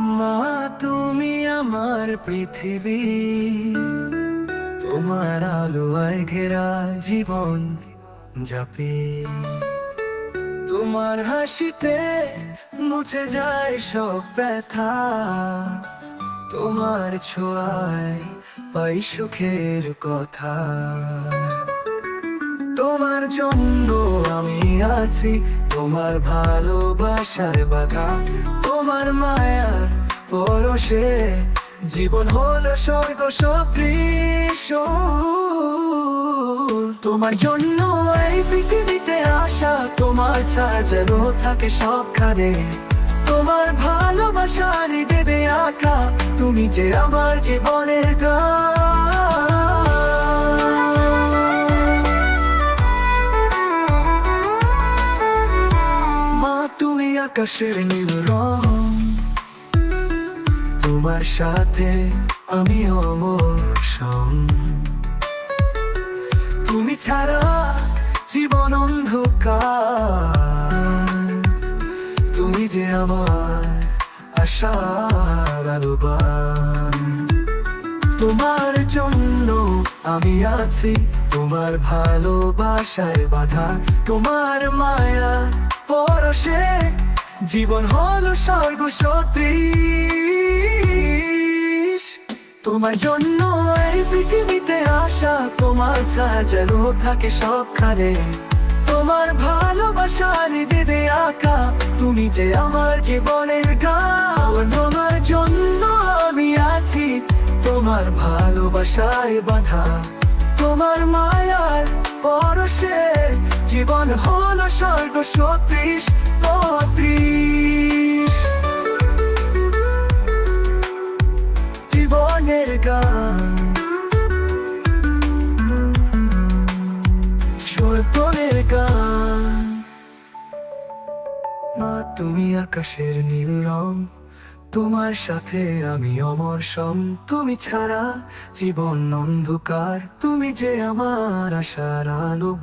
মা, তুমি আমার পৃথিবী। তোমার আলোয় ঘেরা জীবন যাপি। তোমার হাসিতে মুছে যায় সব ব্যথা। তোমার ছোঁয়ায় পাই সুখের কথা। তোমার জন্য আমি আছি, তোমার ভালোবাসায় বাধা তোমার মায়ার পরশে। জীবন হলো স্বর্গ সদৃশ তোমার জন্য এই পৃথিবীতে আসা তোমার ছাড়া যেন থাকে সবখানে। তোমার ভালোবাসা দেবে আঁকা, তুমি যে আমার জীবনের গান মা, তুমি আকাশের নীল রং। তোমার সাথে আমি অমর তুমি ছাড়া জীবন অন্ধকার। তুমি যে আমার আশার আলোবান। তোমার জন্য আমি আছি, তোমার ভালোবাসায় বাধা। তোমার মায়া পরশে, জীবন হলো স্বর্গ সদৃশ তোমার জন্য এই পৃথিবীতে আসা তোমার ছায়া যেন থাকে সবখানে। তোমার ভালোবাসা দিদে আঁকা, তুমি যে আমার জীবনের গাও তোমার জন্য আমি আছি, তোমার ভালোবাসায় বাধা। তোমার মায়ার পরশে, জীবন হলো স্বর্গ সত্রিশ পত্রিশ সত্যনের গান। মা, তুমি আকাশের নীল রং। তোমার সাথে আমি অমর সম। তুমি ছাড়া জীবন অন্ধকার। তুমি যে আমার আশার আলো